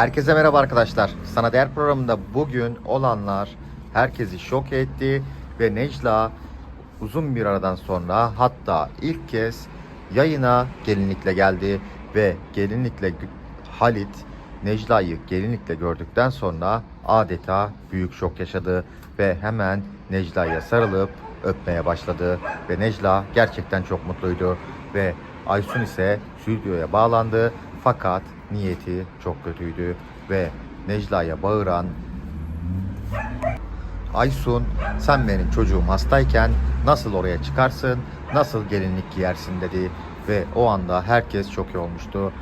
Herkese merhaba arkadaşlar. Sana Değer programında bugün olanlar herkesi şok etti ve Necla uzun bir aradan sonra hatta ilk kez yayına gelinlikle geldi ve gelinlikle Halit Necla'yı gelinlikle gördükten sonra adeta büyük şok yaşadı ve hemen Necla'ya sarılıp öpmeye başladı ve Necla gerçekten çok mutluydu ve Aysun ise stüdyoya bağlandı fakat niyeti çok kötüydü ve Necla'ya bağıran Aysun sen benim çocuğum hastayken nasıl oraya çıkarsın, nasıl gelinlik giyersin dedi ve o anda herkes çok iyi olmuştu.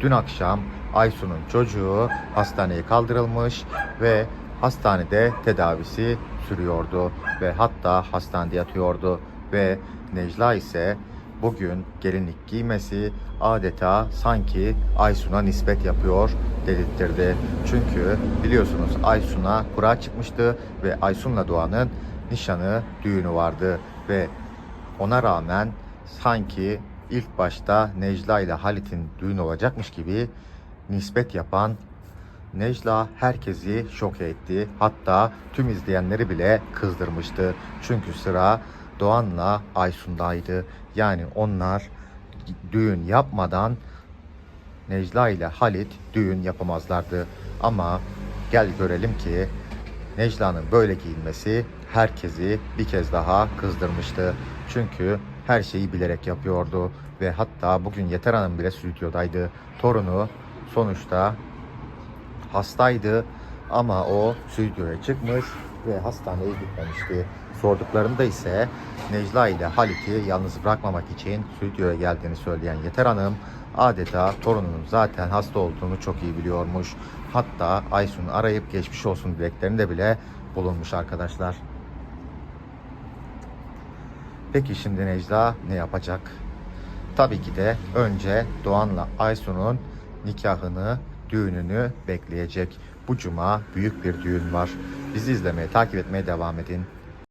Dün akşam Aysun'un çocuğu hastaneye kaldırılmış ve hastanede tedavisi sürüyordu ve hatta hastanede yatıyordu ve Necla ise bugün gelinlik giymesi adeta sanki Aysun'a nispet yapıyor dedirtirdi. Çünkü biliyorsunuz Aysun'a kura çıkmıştı ve Aysun'la Doğan'ın nişanı, düğünü vardı ve ona rağmen sanki ilk başta Necla ile Halit'in düğün olacakmış gibi nispet yapan Necla herkesi şok etti. Hatta tüm izleyenleri bile kızdırmıştı. Çünkü sıra Doğan'la Aysun'daydı. Yani onlar düğün yapmadan Necla ile Halit düğün yapamazlardı. Ama gel görelim ki Necla'nın böyle giyinmesi herkesi bir kez daha kızdırmıştı. Çünkü her şeyi bilerek yapıyordu ve hatta bugün Yeter Hanım bile stüdyodaydı. Torunu sonuçta hastaydı ama o stüdyoya çıkmış ve hastaneye gitmemişti. Sorduklarında ise Necla ile Halit'i yalnız bırakmamak için stüdyoya geldiğini söyleyen Yeter Hanım adeta torununun zaten hasta olduğunu çok iyi biliyormuş. Hatta Aysun'u arayıp geçmiş olsun dileklerinde bile bulunmuş arkadaşlar. Peki şimdi Necla ne yapacak? Tabii ki de önce Doğan'la Aysun'un nikahını, düğününü bekleyecek. Bu cuma büyük bir düğün var. Bizi izlemeye, takip etmeye devam edin.